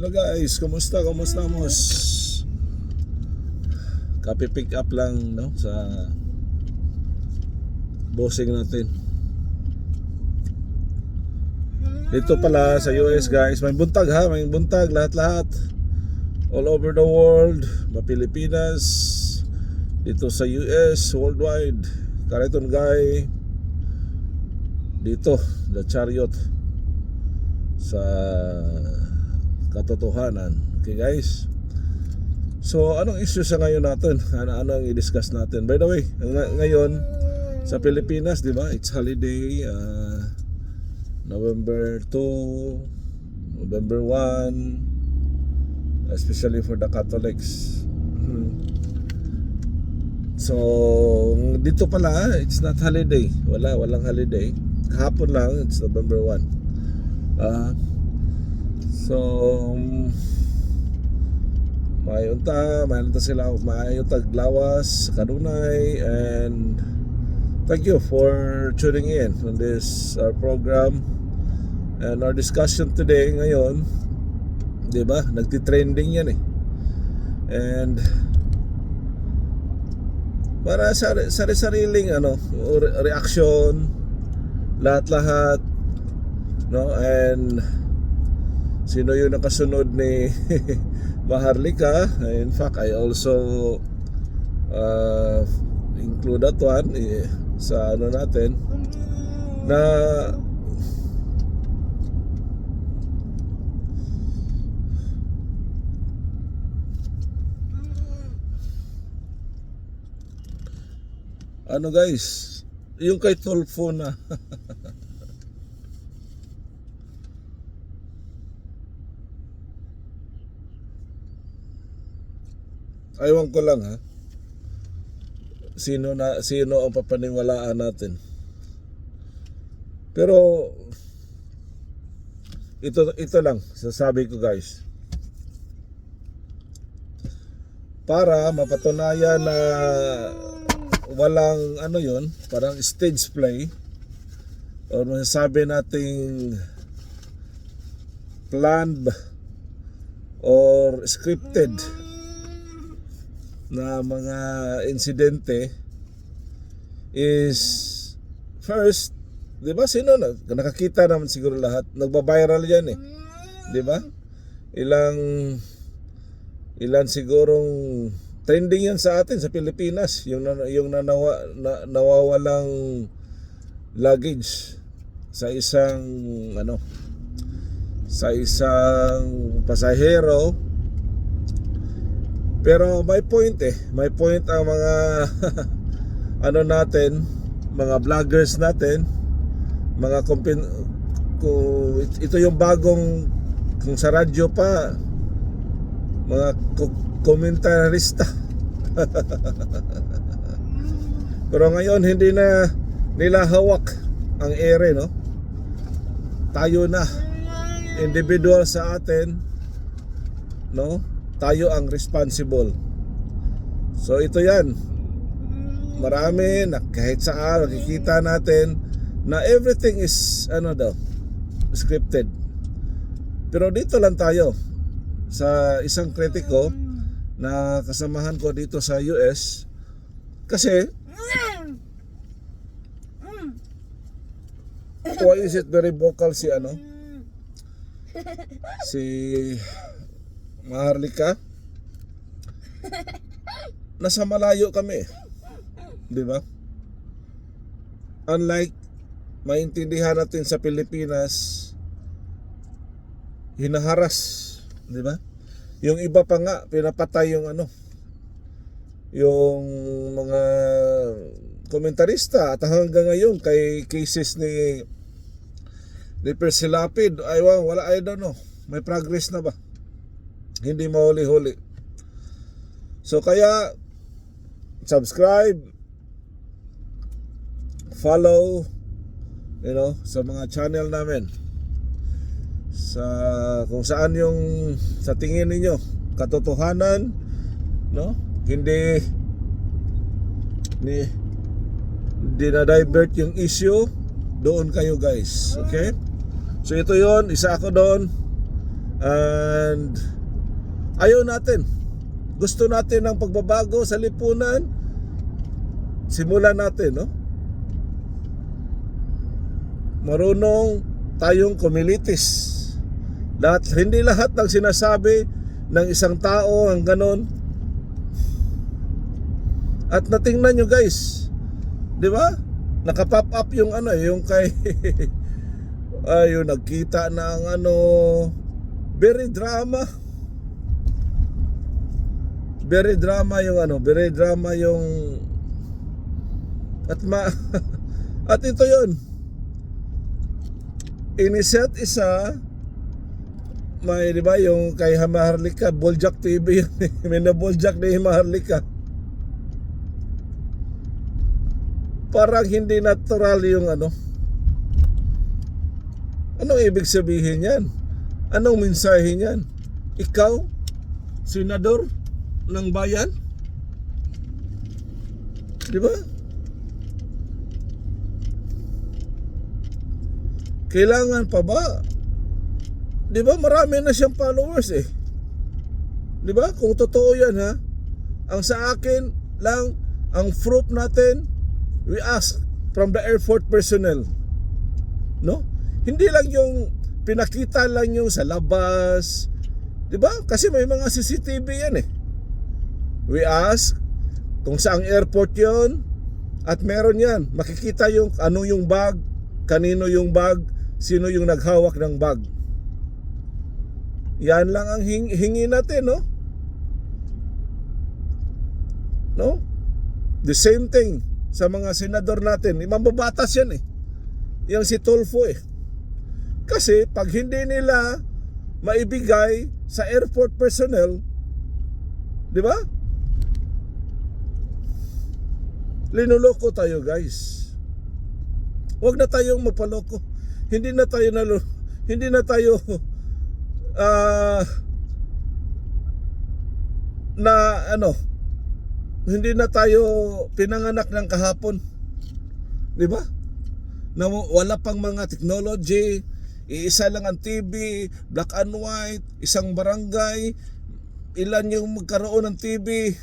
Hello guys, kumusta? Kumusta mos? Copy pick up lang no sa bossing natin. Dito pala sa US guys, may buntag ha, may buntag lahat-lahat. All over the world, mga Pilipinas, dito sa US, worldwide. Kariton guy, dito, the chariot sa katotohanan. Okay guys? So, anong issue sa ngayon natin? Ano, ano ang i-discuss natin? By the way, ng- ngayon sa Pilipinas, di ba? It's holiday. uh, November 2, November 1, especially for the Catholics. Hmm. So, dito pala, it's not holiday. Wala, walang holiday. Kahapon lang, it's November 1. Ah, so, may unta, may unta sila, may unta glawas, kanunay, and thank you for tuning in on this our program and our discussion today ngayon, di ba? Nagtitrending yan eh. And para sa sari-sariling ano, re- reaction, lahat-lahat, no? And sino yung nakasunod ni Maharlika? In fact, I also uh, include that one eh, sa ano natin na ano guys yung kay Tolfo na Aywan ko lang ha. Sino na sino ang papaniwalaan natin. Pero ito ito lang sasabi ko guys. Para mapatunayan na walang ano yon, parang stage play or masasabi nating planned or scripted na mga insidente is first, 'di ba? Sino na nakakita naman siguro lahat. Nagba-viral 'yan eh. 'Di ba? Ilang ilan sigurong trending 'yan sa atin sa Pilipinas, yung yung nanawa, na, nawawalang luggage sa isang ano sa isang pasahero pero may point eh. May point ang mga ano natin, mga vloggers natin, mga kompin kung ito yung bagong kung sa radyo pa mga ko- komentarista. Pero ngayon hindi na nila hawak ang ere no. Tayo na individual sa atin no tayo ang responsible. So ito yan. Marami na kahit saan nakikita natin na everything is ano daw scripted. Pero dito lang tayo sa isang kritiko na kasamahan ko dito sa US kasi why is it very vocal si ano? Si Maharlika. Nasa malayo kami. Di ba? Unlike maintindihan natin sa Pilipinas hinaharas. Di ba? Yung iba pa nga pinapatay yung ano yung mga komentarista. At hanggang ngayon kay cases ni ni Percy Lapid ay wa- wala I don't know. May progress na ba hindi mahuli-huli. So kaya subscribe follow you know sa mga channel namin. Sa kung saan yung sa tingin ninyo katotohanan no? Hindi ni hindi na divert yung issue doon kayo guys okay? So ito yon isa ako doon And ayaw natin. Gusto natin ng pagbabago sa lipunan. Simulan natin, no? Marunong tayong kumilitis. Lahat, hindi lahat ng sinasabi ng isang tao ang ganon. At natingnan nyo guys, di ba? Nakapop up yung ano, yung kay ay yung nagkita ng ano very drama very drama yung ano very drama yung at ma at ito yun. Iniset isa may di ba yung kay Maharlika Boljak TV yun. May na Boljak ni Maharlika parang hindi natural yung ano. Anong ibig sabihin yan? Anong mensahe niyan? Ikaw, senador ng bayan? Di ba? Kailangan pa ba? Di ba marami na siyang followers eh. Di ba? Kung totoo yan ha. Ang sa akin lang, ang proof natin, we ask from the airport personnel. No? Hindi lang yung pinakita lang yung sa labas. 'Di ba? Kasi may mga CCTV yan eh. We ask kung saang airport 'yon at meron yan. Makikita yung ano yung bag, kanino yung bag, sino yung naghawak ng bag. Yan lang ang hing- hingi natin, no? No? The same thing sa mga senador natin. Mambabatas yan eh. Yang si Tulfo eh. Kasi pag hindi nila maibigay sa airport personnel, di ba? Linuloko tayo guys. Huwag na tayong mapaloko. Hindi na tayo nalo, hindi na tayo ah na ano hindi na tayo pinanganak ng kahapon. Di ba? Na wala pang mga technology, iisa lang ang TV, black and white, isang barangay, ilan yung magkaroon ng TV.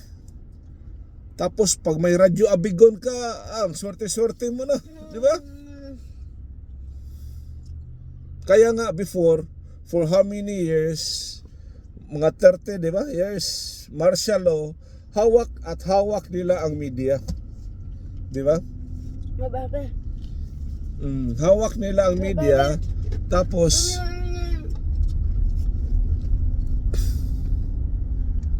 Tapos pag may radyo abigon ka, ah, swerte-swerte mo na, di ba? Kaya nga before, for how many years, mga 30, di ba? Years, martial law, hawak at hawak nila ang media. Di ba? Mababa. Mm, hawak nila ang media tapos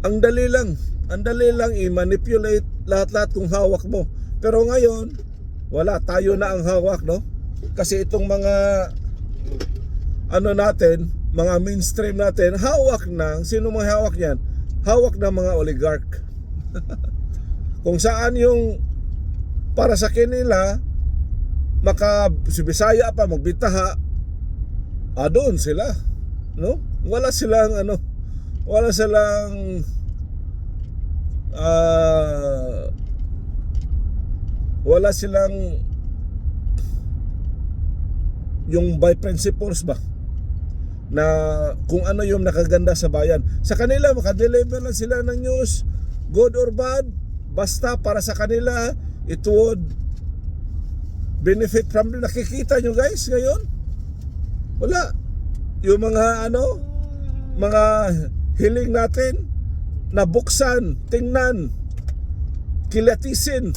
ang dali lang ang dali lang i-manipulate lahat-lahat kung hawak mo. Pero ngayon wala tayo na ang hawak no? Kasi itong mga ano natin mga mainstream natin hawak ng sino mga hawak niyan hawak ng mga oligarch. Kung saan yung para sa kanila maka si Bisaya pa magbitaha ah doon sila no? Wala silang ano wala silang ah wala silang yung by principles ba na kung ano yung nakaganda sa bayan. Sa kanila makadeliver lang sila ng news good or bad. Basta para sa kanila it would benefit from nakikita nyo guys ngayon? Wala. Yung mga ano mga hiling natin nabuksan tingnan kilatisin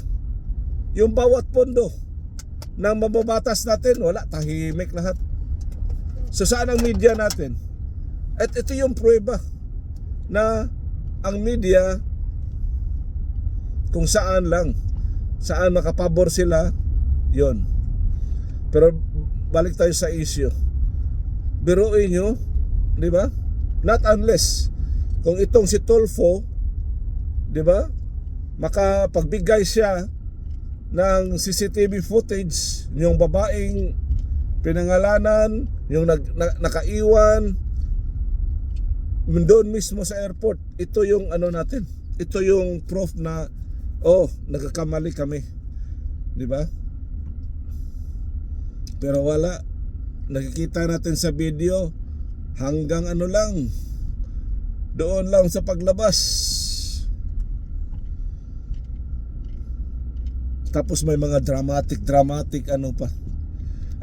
yung bawat pondo ng mababatas natin. Wala tahimik lahat. So saan ang media natin? At ito yung prueba na ang media kung saan lang saan makapabor sila yon pero balik tayo sa issue. Biruin nyo di ba? Not unless kung itong si Tolfo di ba makapagbigay siya ng CCTV footage yung babaeng pinangalanan yung nag, na, nakaiwan doon mismo sa airport. Ito yung ano natin ito yung proof na oh nagkakamali kami di ba? Pero wala nakikita natin sa video hanggang ano lang doon lang sa paglabas. Tapos may mga dramatic dramatic ano pa.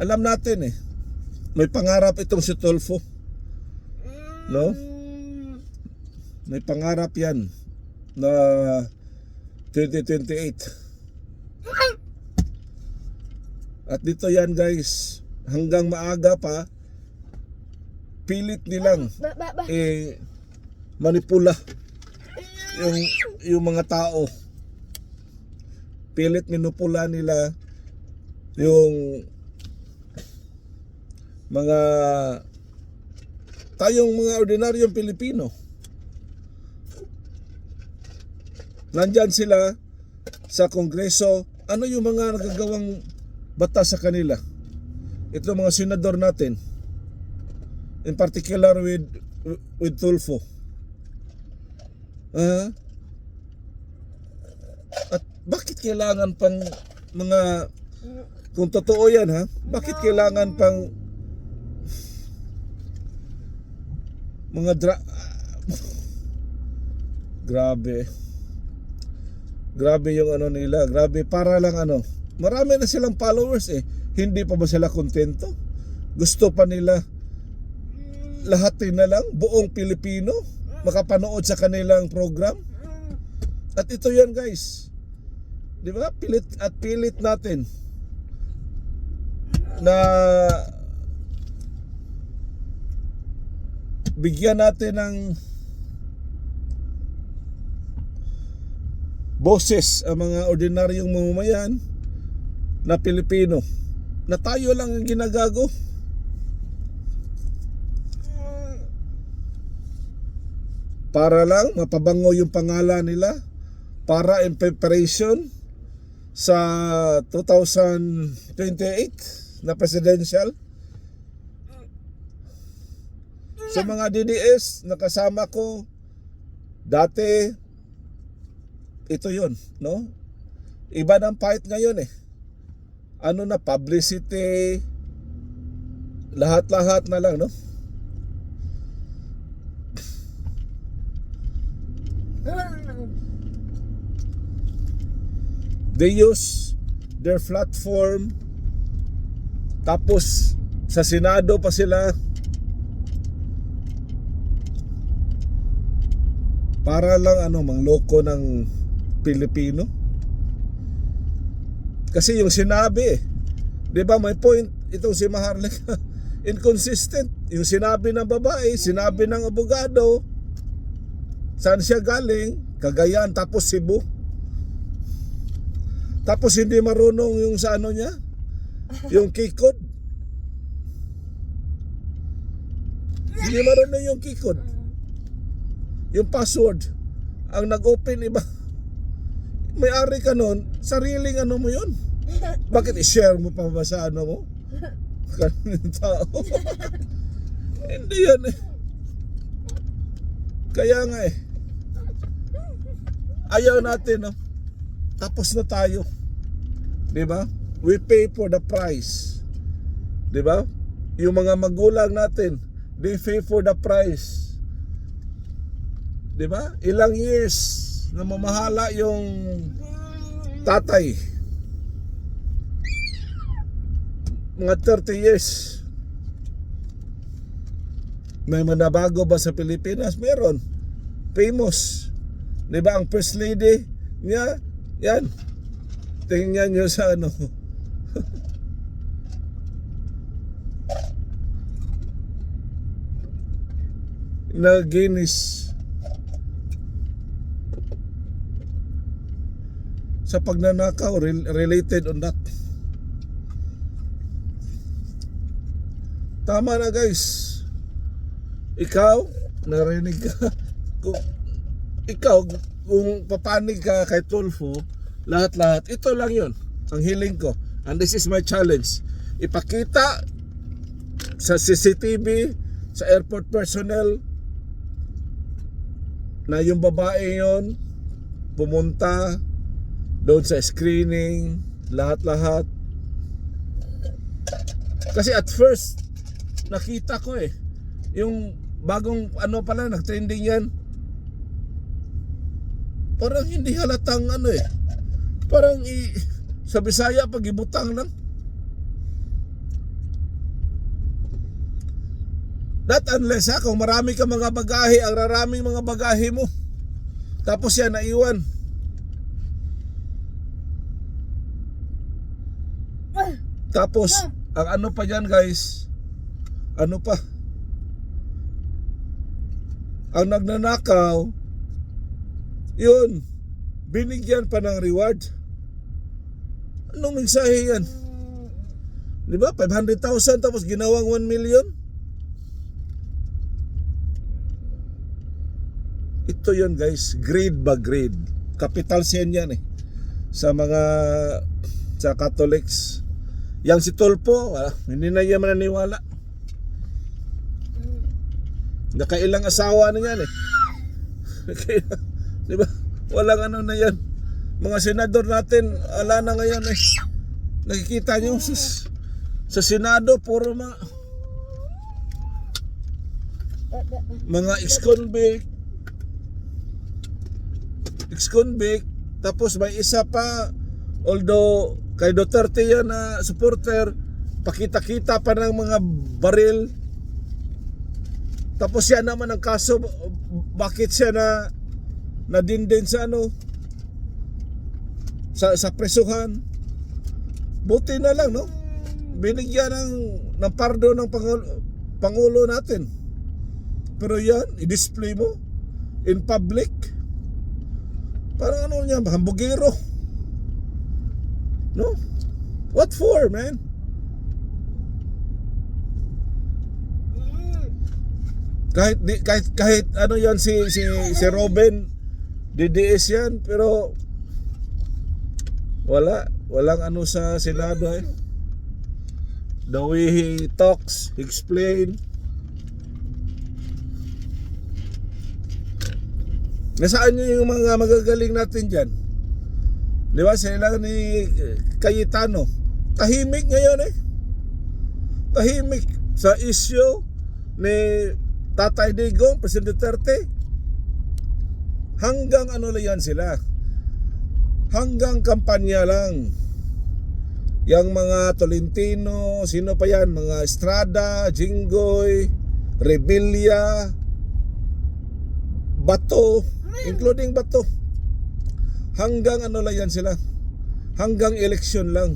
Alam natin eh may pangarap itong si Tolfo no? May pangarap yan na 2028 at dito yan guys hanggang maaga pa pilit nilang eh manipula yung yung mga tao. Pilit minupula nila yung mga tayong mga ordinaryong Pilipino. Nandyan sila sa kongreso. Ano yung mga nagagawang batas sa kanila? Ito mga senador natin in particular with with Tulfo Ah. at bakit kailangan pang mga kung totoo yan ha? Bakit kailangan pang mga dra grabe. Grabe yung ano nila. Grabe para lang ano marami na silang followers eh. Hindi pa ba sila kontento? Gusto pa nila lahatin na lang buong Pilipino makapanood sa kanilang program. At ito yan guys. Di ba? Pilit at pilit natin na bigyan natin ng boses ang mga ordinaryong mamamayan na Pilipino na tayo lang ang ginagago para lang mapabango yung pangalan nila para in preparation sa 2028 na presidential. Sa mga DDS nakasama ko dati ito yon no? Iba ng fight ngayon eh. Ano na publicity lahat-lahat na lang no they use their platform. Tapos sa Senado pa sila. Para lang ano mangloko ng Pilipino. Kasi yung sinabi eh, 'di ba may point itong si Maharlika. Inconsistent. Yung sinabi ng babae sinabi ng abogado saan siya galing? Cagayan tapos Cebu tapos hindi marunong yung sa ano niya? Yung code? Hindi marunong yung code. Yung password. Ang nag-open iba. May-ari ka nun sariling ano mo yun? Bakit i-share mo pa ba sa ano mo? Kanin tao hindi yan eh. Kaya nga eh. Ayaw natin no? Tapos na tayo 'di ba? We pay for the price. 'di ba? Yung mga magulang natin they pay for the price. 'di ba? Ilang years na mamahala yung tatay? Mga 30 years. May manabago ba sa Pilipinas? Meron. Famous. 'di ba? Ang first lady niya yan tingnan nyo sa ano. Na Guinness. Sa pagnanakaw rel- related on that. Tama na guys. Ikaw narinig ka. Kung ikaw kung papanig ka kay Tulfo lahat-lahat ito lang yon ang hiling ko and this is my challenge ipakita sa CCTV sa airport personnel na yung babae yon pumunta doon sa screening lahat-lahat kasi at first nakita ko eh Yung bagong ano pala, nag-trending yan. Parang hindi halatang ano eh. Parang i, sa Bisaya pag ibutang lang. That unless ha, kung marami ka mga bagahe, ang raraming mga bagahe mo. Tapos yan, naiwan. Tapos, ang ano pa dyan guys, ano pa? Ang nagnanakaw, yun, binigyan pa ng reward. Anong mensahe yan? Di ba? 500,000 tapos ginawang 1 million? Ito yun guys, grade ba grade? Capital sin yan eh. Sa mga sa Catholics. Yang si Tolpo, ah, hindi na yan mananiwala. Nakailang asawa na yan eh. Di ba? Walang ano na yan. Mga senador natin, ala na ngayon eh. Nakikita nyo sa, sa Senado, puro mga, mga ex-convict, ex-convict, tapos may isa pa, although kay Duterte yan na supporter, pakita-kita pa ng mga baril. Tapos yan naman ang kaso, bakit siya na nadindin sa ano, sa, sa presuhan. Buti na lang, no? Binigyan ng, ng pardo ng Pangulo, Pangulo natin. Pero yan, i-display mo in public. Parang ano niya, hambugero. No? What for, man? Kahit kahit kahit ano 'yan si si si Robin DDS yan pero wala walang ano sa Senado eh. The way he talks, explain. Nasaan nyo yung mga magagaling natin dyan? Di ba sila ni Cayetano? Tahimik ngayon eh. Tahimik sa issue ni Tatay Digong, Presidente Duterte. Hanggang ano lang yan sila. Hanggang kampanya lang. Yang mga Tolentino, sino pa yan? Mga Estrada, Jinggoy, Rebilla, Bato, including Bato. Hanggang ano lang yan sila. Hanggang eleksyon lang.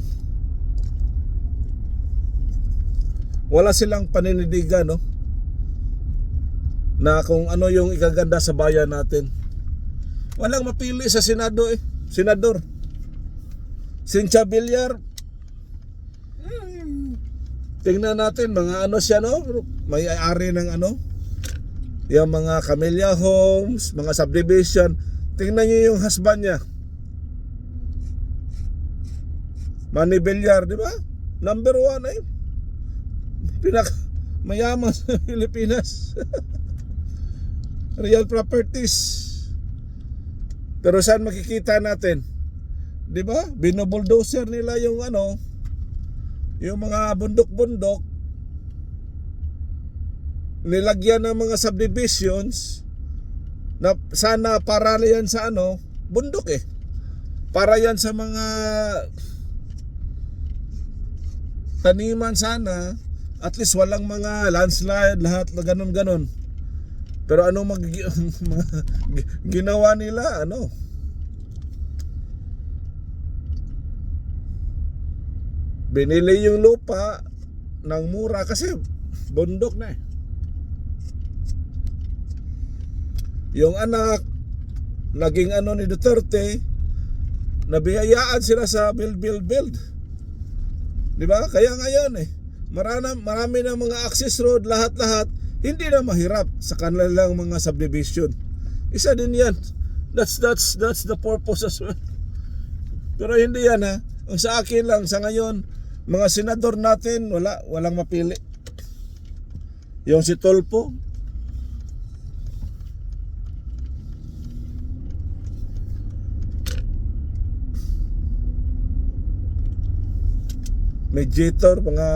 Wala silang paninindigan, no? Na kung ano yung ikaganda sa bayan natin. Walang mapili sa Senado eh. Senador. Cynthia Villar. Tingnan natin mga ano siya no. May ari ng ano. Yung mga Camellia Homes, mga subdivision. Tingnan niyo yung husband niya. Manny Villar, di ba? Number one eh. Pinak mayaman sa Pilipinas. Real properties. Pero saan makikita natin? 'Di ba? Binobulldozer nila yung ano, yung mga bundok-bundok nilagyan ng mga subdivisions na sana para yan sa ano, bundok eh. Para yan sa mga taniman sana, at least walang mga landslide, lahat na ganun-ganun. Pero anong mag ginawa nila ano? Binili yung lupa ng mura kasi bundok na eh. Yung anak naging ano ni Duterte nabiyayaan sila sa build build build. 'Di ba? Kaya ngayon eh marami marami ng mga access road lahat-lahat hindi na mahirap sa kanilang mga subdivision. Isa din 'yan. That's that's that's the purpose as well. Pero hindi yan ha. Ang sa akin lang sa ngayon, mga senador natin wala walang mapili. Yung si Tolpo, mediator, mga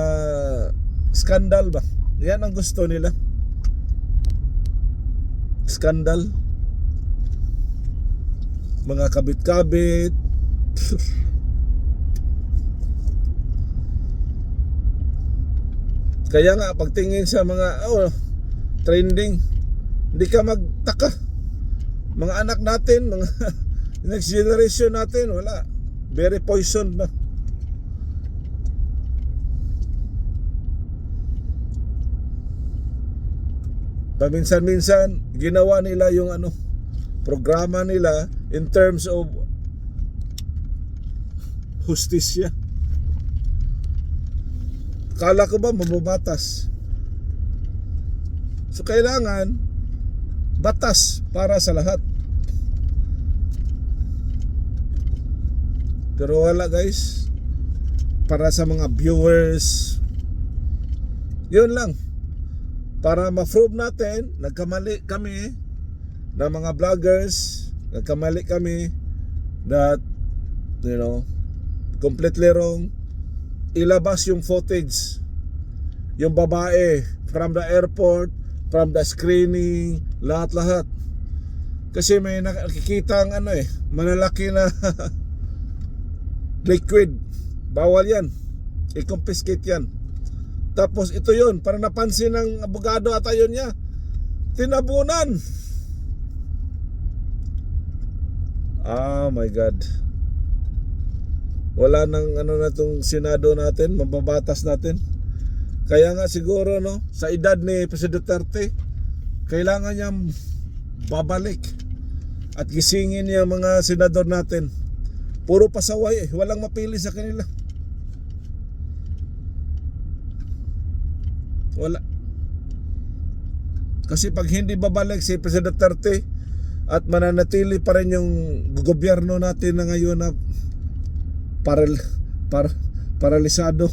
skandal ba? Yan ang gusto nila. Skandal. Mga kabit-kabit. Kaya nga pagtingin sa mga oh, trending, hindi ka magtaka. Mga anak natin, mga next generation natin, wala. Very poisoned na. Paminsan-minsan, ginawa nila yung ano, programa nila in terms of hustisya. Kala ko ba mabubatas? So kailangan batas para sa lahat. Pero wala guys. Para sa mga viewers. Yun lang. Para ma-prove natin, nagkamali kami na mga vloggers, nagkamali kami that, you know, completely wrong. Ilabas yung footage. Yung babae from the airport, from the screening, lahat-lahat. Kasi may nakikita ang ano eh, malalaki na liquid. Bawal yan. I-confiscate yan. Tapos ito yun, para napansin ng abogado at ayun niya, tinabunan. Oh my God. Wala nang ano na tong Senado natin, mababatas natin. Kaya nga siguro no, sa edad ni Presidente Duterte, kailangan niya babalik at gisingin niya mga senador natin. Puro pasaway eh, walang mapili sa kanila. Wala. Kasi pag hindi babalik si President Duterte at mananatili pa rin yung gobyerno natin na ngayon na paral, par, paralisado,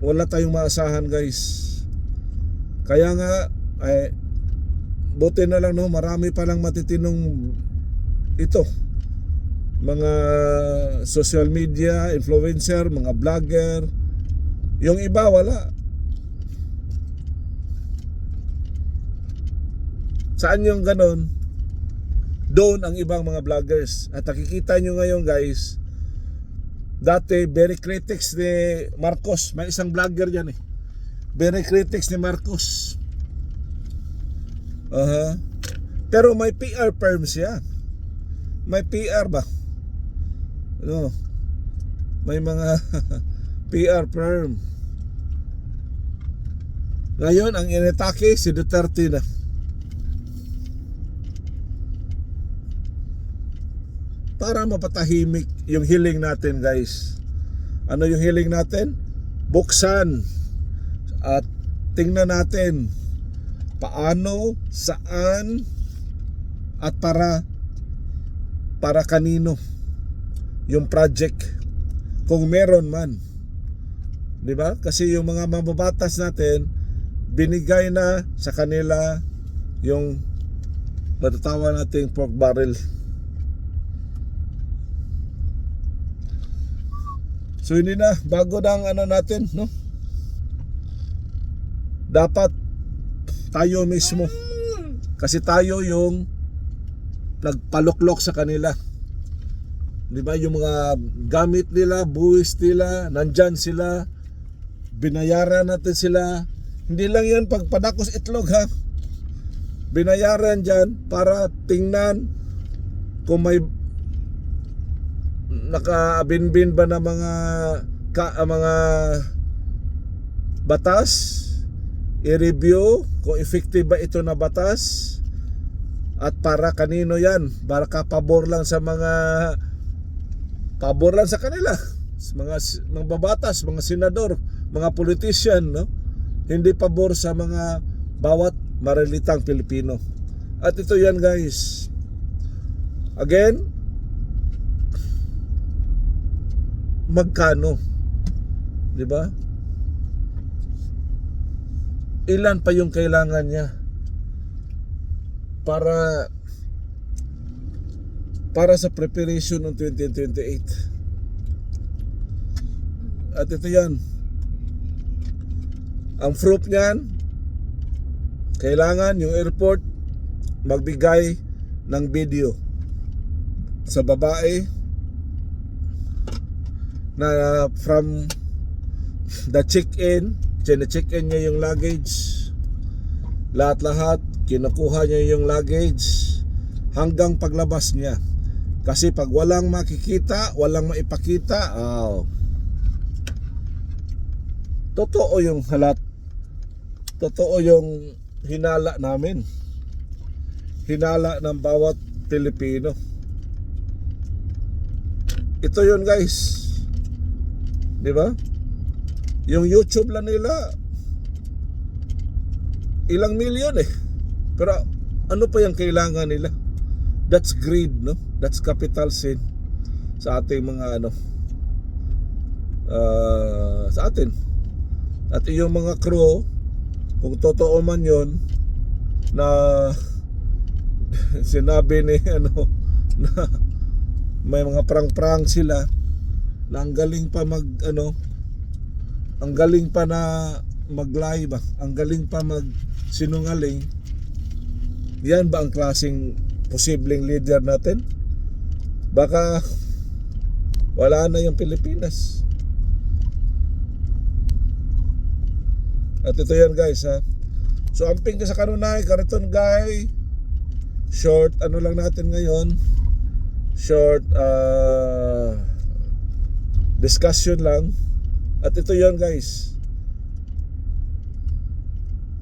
wala tayong maasahan guys. Kaya nga, ay, buti na lang no, marami pa lang matitinong ito. Mga social media, influencer, mga vlogger, yung iba wala. Saan yung ganon? Doon ang ibang mga vloggers. At nakikita nyo ngayon guys, dati very critics ni Marcos. May isang vlogger dyan eh. Very critics ni Marcos. Aha. Pero may PR firm siya. May PR ba? Ano? May mga PR firm. Ngayon, ang inatake si Duterte na. Para mapatahimik yung hiling natin guys. Ano yung hiling natin? Buksan. At tingnan natin paano, saan, at para para kanino yung project kung meron man. 'Di ba? Kasi yung mga mababatas natin binigay na sa kanila yung matatawa nating pork barrel. So hindi na bago na ang ano natin, no? Dapat tayo mismo kasi tayo yung nagpaluklok sa kanila. 'Di ba yung mga gamit nila, buwis nila, nandyan sila. Binayaran natin sila. Hindi lang 'yan pag padakos itlog ha. Binayaran diyan para tingnan kung may nakabinbin ba na mga ka, mga batas i-review kung effective ba ito na batas. At para kanino yan? Para kapabor lang sa mga pabor lang sa kanila. Mga mga babatas, mga senador mga politician no hindi pabor sa mga bawat marilitang Pilipino. At ito yan guys. Again magkano? Di ba? Ilan pa yung kailangan niya para para sa preparation ng 2028 at ito yan ang fruit niyan kailangan yung airport magbigay ng video sa babae na from the check-in, chine-check-in niya yung luggage. Lahat-lahat, kinukuha niya yung luggage hanggang paglabas niya. Kasi pag walang makikita, walang maipakita, oh, totoo yung halat. Totoo yung hinala namin. Hinala ng bawat Pilipino. Ito yun guys. 'Di ba? Yung YouTube lang nila ilang milyon eh. Pero ano pa yung kailangan nila? That's greed, no? That's capital sin sa ating mga ano ah, sa atin. At yung mga crew kung totoo man yon na sinabi ni ano na may mga prang-prang sila na ang galing pa mag ano ang galing pa na mag-live ba ang galing pa mag sinungaling yan ba ang klaseng posibleng leader natin? Baka wala na yung Pilipinas at ito yan guys ha. So amping ka sa kanunay kariton guy. Short ano lang natin ngayon. Short uh, discussion lang. At ito yon guys.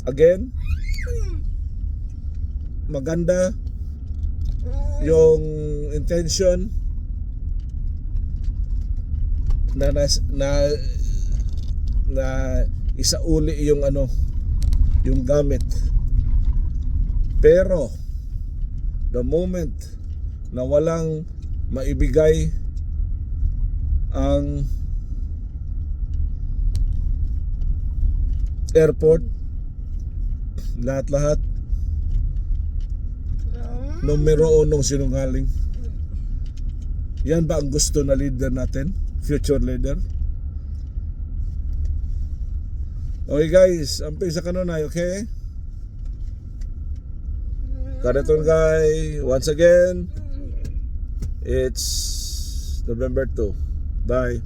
Again maganda yung intention na na na, na isauli yung ano yung gamit. Pero the moment na walang maibigay ang airport lahat-lahat numero unong sinungaling yan ba ang gusto na leader natin? Future leader okay guys amping sa kanunay okay? Karaton guy once again it's November 2 bye